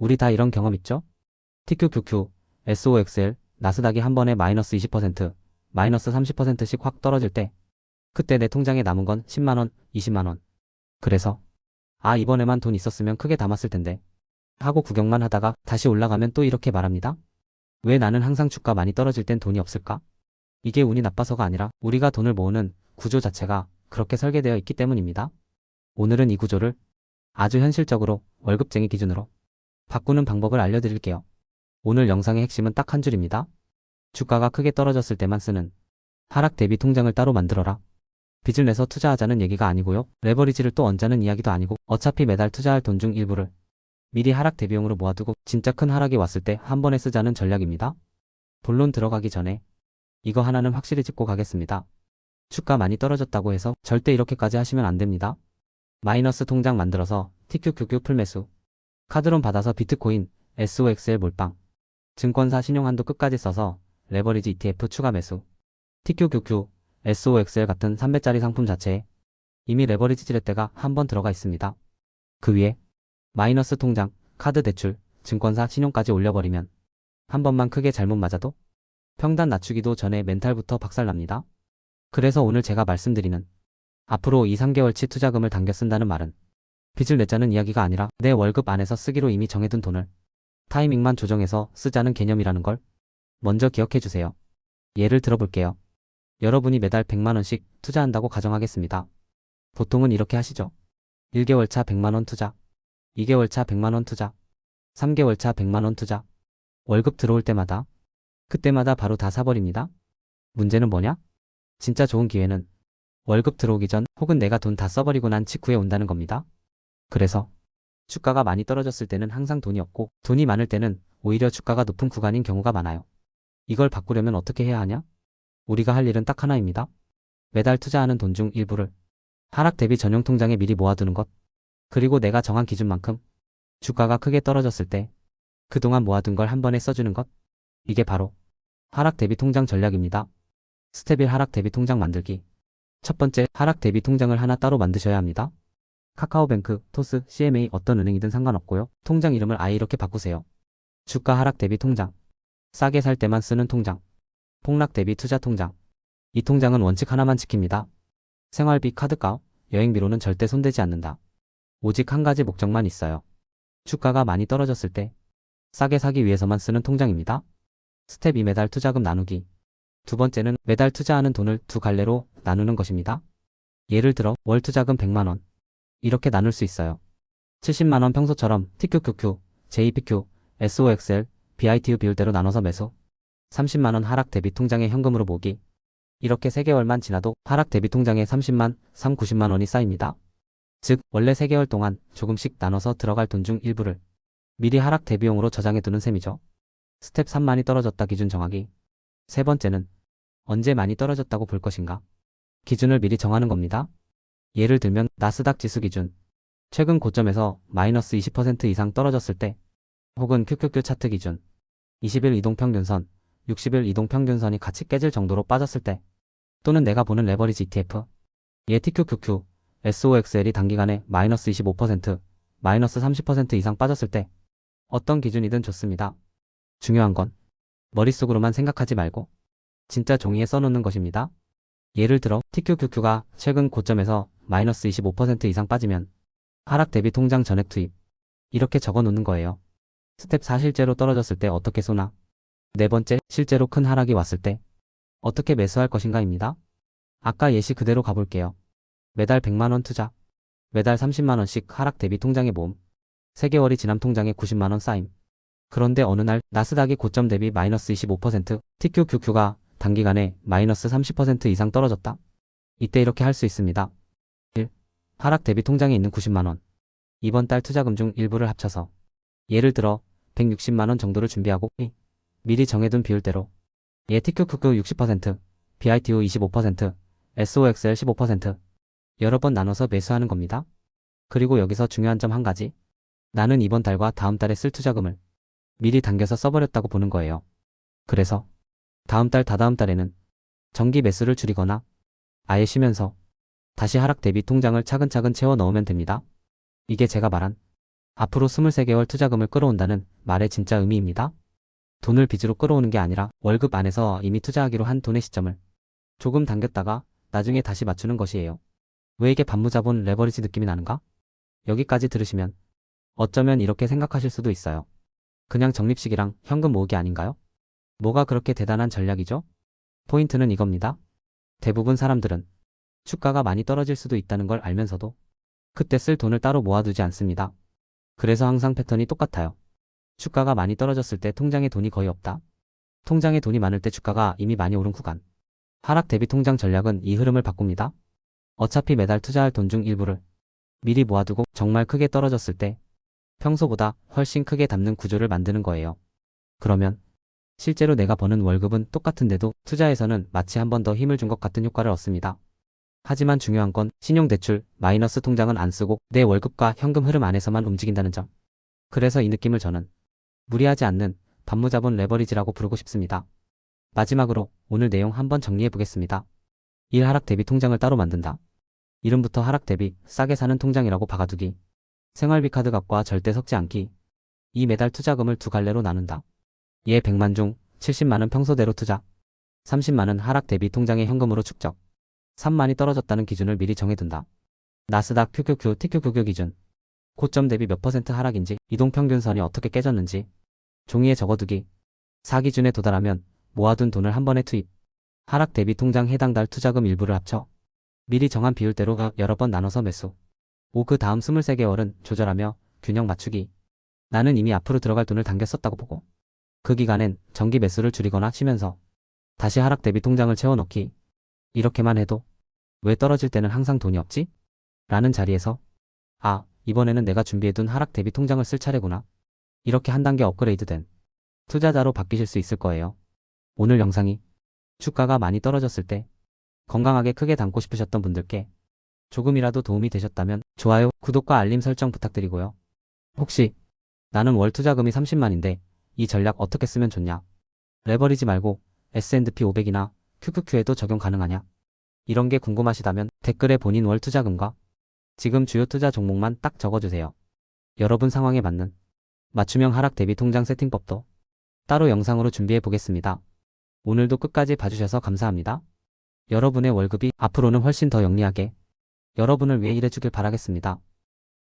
우리 다 이런 경험 있죠? TQQQ, SOXL, 나스닥이 한 번에 마이너스 20%, 마이너스 30%씩 확 떨어질 때 그때 내 통장에 남은 건 10만원, 20만원. 그래서 아 이번에만 돈 있었으면 크게 담았을 텐데 하고 구경만 하다가 다시 올라가면 또 이렇게 말합니다. 왜 나는 항상 주가 많이 떨어질 땐 돈이 없을까? 이게 운이 나빠서가 아니라 우리가 돈을 모으는 구조 자체가 그렇게 설계되어 있기 때문입니다. 오늘은 이 구조를 아주 현실적으로 월급쟁이 기준으로 바꾸는 방법을 알려드릴게요. 오늘 영상의 핵심은 딱 한 줄입니다. 주가가 크게 떨어졌을 때만 쓰는 하락 대비 통장을 따로 만들어라. 빚을 내서 투자하자는 얘기가 아니고요. 레버리지를 또 얹자는 이야기도 아니고 어차피 매달 투자할 돈 중 일부를 미리 하락 대비용으로 모아두고 진짜 큰 하락이 왔을 때 한 번에 쓰자는 전략입니다. 본론 들어가기 전에 이거 하나는 확실히 짚고 가겠습니다. 주가 많이 떨어졌다고 해서 절대 이렇게까지 하시면 안 됩니다. 마이너스 통장 만들어서 TQQQ 풀매수, 카드론 받아서 비트코인, SOXL 몰빵, 증권사 신용한도 끝까지 써서 레버리지 ETF 추가 매수, TQQQ, SOXL 같은 3배짜리 상품 자체에 이미 레버리지 지렛대가 한 번 들어가 있습니다. 그 위에 마이너스 통장, 카드 대출, 증권사 신용까지 올려버리면 한 번만 크게 잘못 맞아도 평단 낮추기도 전에 멘탈부터 박살납니다. 그래서 오늘 제가 말씀드리는 앞으로 2, 3개월치 투자금을 당겨 쓴다는 말은 빚을 내자는 이야기가 아니라 내 월급 안에서 쓰기로 이미 정해둔 돈을 타이밍만 조정해서 쓰자는 개념이라는 걸 먼저 기억해 주세요. 예를 들어볼게요. 여러분이 매달 100만원씩 투자한다고 가정하겠습니다. 보통은 이렇게 하시죠. 1개월 차 100만원 투자, 2개월 차 100만원 투자, 3개월 차 100만원 투자, 월급 들어올 때마다, 그때마다 바로 다 사버립니다. 문제는 뭐냐? 진짜 좋은 기회는 월급 들어오기 전 혹은 내가 돈 다 써버리고 난 직후에 온다는 겁니다. 그래서 주가가 많이 떨어졌을 때는 항상 돈이 없고 돈이 많을 때는 오히려 주가가 높은 구간인 경우가 많아요. 이걸 바꾸려면 어떻게 해야 하냐? 우리가 할 일은 딱 하나입니다. 매달 투자하는 돈 중 일부를 하락 대비 전용 통장에 미리 모아두는 것. 그리고 내가 정한 기준만큼 주가가 크게 떨어졌을 때 그동안 모아둔 걸 한 번에 써주는 것. 이게 바로 하락 대비 통장 전략입니다. 스텝 1 하락 대비 통장 만들기. 첫 번째, 하락 대비 통장을 하나 따로 만드셔야 합니다. 카카오뱅크, 토스, CMA 어떤 은행이든 상관없고요. 통장 이름을 아예 이렇게 바꾸세요. 주가 하락 대비 통장. 싸게 살 때만 쓰는 통장. 폭락 대비 투자 통장. 이 통장은 원칙 하나만 지킵니다. 생활비, 카드값, 여행비로는 절대 손대지 않는다. 오직 한 가지 목적만 있어요. 주가가 많이 떨어졌을 때 싸게 사기 위해서만 쓰는 통장입니다. 스텝 2 매달 투자금 나누기. 두 번째는 매달 투자하는 돈을 두 갈래로 나누는 것입니다. 예를 들어 월 투자금 100만원. 이렇게 나눌 수 있어요. 70만원 평소처럼 TQQQ, JPQ, SOXL, BITU 비율대로 나눠서 매수. 30만원 하락 대비 통장에 현금으로 모기. 이렇게 3개월만 지나도 하락 대비 통장에 30만, 3, 90만원이 쌓입니다. 즉, 원래 3개월 동안 조금씩 나눠서 들어갈 돈 중 일부를 미리 하락 대비용으로 저장해 두는 셈이죠. 스텝 3만이 떨어졌다 기준 정하기. 세 번째는 언제 많이 떨어졌다고 볼 것인가. 기준을 미리 정하는 겁니다. 예를 들면 나스닥 지수 기준. 최근 고점에서 마이너스 20% 이상 떨어졌을 때 혹은 QQQ 차트 기준. 20일 이동평균선, 60일 이동평균선이 같이 깨질 정도로 빠졌을 때 또는 내가 보는 레버리지 ETF, 예 TQQQ, SOXL이 단기간에 마이너스 25%, 마이너스 30% 이상 빠졌을 때 어떤 기준이든 좋습니다. 중요한 건 머릿속으로만 생각하지 말고 진짜 종이에 써놓는 것입니다. 예를 들어 TQQQ가 최근 고점에서 마이너스 25% 이상 빠지면 하락 대비 통장 전액 투입 이렇게 적어 놓는 거예요. 스텝 4 실제로 떨어졌을 때 어떻게 쏘나? 네 번째, 실제로 큰 하락이 왔을 때 어떻게 매수할 것인가입니다. 아까 예시 그대로 가볼게요. 매달 100만원 투자, 매달 30만원씩 하락 대비 통장에 모음, 3개월이 지남 통장에 90만원 쌓임. 그런데 어느 날 나스닥이 고점 대비 마이너스 25%, TQQQ가 단기간에 마이너스 30% 이상 떨어졌다. 이때 이렇게 할 수 있습니다. 1. 하락 대비 통장에 있는 90만원. 이번 달 투자금 중 일부를 합쳐서 예를 들어 160만원 정도를 준비하고 2. 미리 정해둔 비율대로 예 TQQQ 60%, BITU 25%, SOXL 15% 여러 번 나눠서 매수하는 겁니다. 그리고 여기서 중요한 점 한 가지. 나는 이번 달과 다음 달에 쓸 투자금을 미리 당겨서 써버렸다고 보는 거예요. 그래서 다음 달 다다음 달에는 정기 매수를 줄이거나 아예 쉬면서 다시 하락 대비 통장을 차근차근 채워 넣으면 됩니다. 이게 제가 말한 앞으로 23개월 투자금을 끌어온다는 말의 진짜 의미입니다. 돈을 빚으로 끌어오는 게 아니라 월급 안에서 이미 투자하기로 한 돈의 시점을 조금 당겼다가 나중에 다시 맞추는 것이에요. 왜 이게 반무자본 레버리지 느낌이 나는가? 여기까지 들으시면 어쩌면 이렇게 생각하실 수도 있어요. 그냥 적립식이랑 현금 모으기 아닌가요? 뭐가 그렇게 대단한 전략이죠? 포인트는 이겁니다. 대부분 사람들은 주가가 많이 떨어질 수도 있다는 걸 알면서도 그때 쓸 돈을 따로 모아두지 않습니다. 그래서 항상 패턴이 똑같아요. 주가가 많이 떨어졌을 때 통장에 돈이 거의 없다. 통장에 돈이 많을 때 주가가 이미 많이 오른 구간. 하락 대비 통장 전략은 이 흐름을 바꿉니다. 어차피 매달 투자할 돈 중 일부를 미리 모아두고 정말 크게 떨어졌을 때 평소보다 훨씬 크게 담는 구조를 만드는 거예요. 그러면 실제로 내가 버는 월급은 똑같은데도 투자에서는 마치 한 번 더 힘을 준 것 같은 효과를 얻습니다. 하지만 중요한 건 신용대출, 마이너스 통장은 안 쓰고 내 월급과 현금 흐름 안에서만 움직인다는 점. 그래서 이 느낌을 저는 무리하지 않는 반무자본 레버리지라고 부르고 싶습니다. 마지막으로 오늘 내용 한번 정리해 보겠습니다. 1. 하락 대비 통장을 따로 만든다. 이름부터 하락 대비 싸게 사는 통장이라고 박아두기. 생활비 카드 값과 절대 섞지 않기. 2. 매달 투자금을 두 갈래로 나눈다. 얘 100만 중 70만은 평소대로 투자. 30만은 하락 대비 통장의 현금으로 축적. 3만이 떨어졌다는 기준을 미리 정해둔다. 나스닥 QQQ TQQQ 기준. 고점 대비 몇 퍼센트 하락인지 이동평균선이 어떻게 깨졌는지 종이에 적어두기. 4 기준에 도달하면 모아둔 돈을 한 번에 투입. 하락 대비 통장 해당 달 투자금 일부를 합쳐 미리 정한 비율대로 여러 번 나눠서 매수. 5. 그 다음 23개월은 조절하며 균형 맞추기. 나는 이미 앞으로 들어갈 돈을 당겨 썼다고 보고 그 기간엔 정기 매수를 줄이거나 쉬면서 다시 하락 대비 통장을 채워넣기. 이렇게만 해도 왜 떨어질 때는 항상 돈이 없지? 라는 자리에서 아, 이번에는 내가 준비해둔 하락 대비 통장을 쓸 차례구나. 이렇게 한 단계 업그레이드된 투자자로 바뀌실 수 있을 거예요. 오늘 영상이 주가가 많이 떨어졌을 때 건강하게 크게 담고 싶으셨던 분들께 조금이라도 도움이 되셨다면 좋아요, 구독과 알림 설정 부탁드리고요. 혹시 나는 월 투자금이 30만인데 이 전략 어떻게 쓰면 좋냐? 레버리지 말고 S&P 500이나 QQQ에도 적용 가능하냐? 이런 게 궁금하시다면 댓글에 본인 월 투자금과 지금 주요 투자 종목만 딱 적어주세요. 여러분 상황에 맞는 맞춤형 하락 대비 통장 세팅법도 따로 영상으로 준비해 보겠습니다. 오늘도 끝까지 봐주셔서 감사합니다. 여러분의 월급이 앞으로는 훨씬 더 영리하게 여러분을 위해 일해주길 바라겠습니다.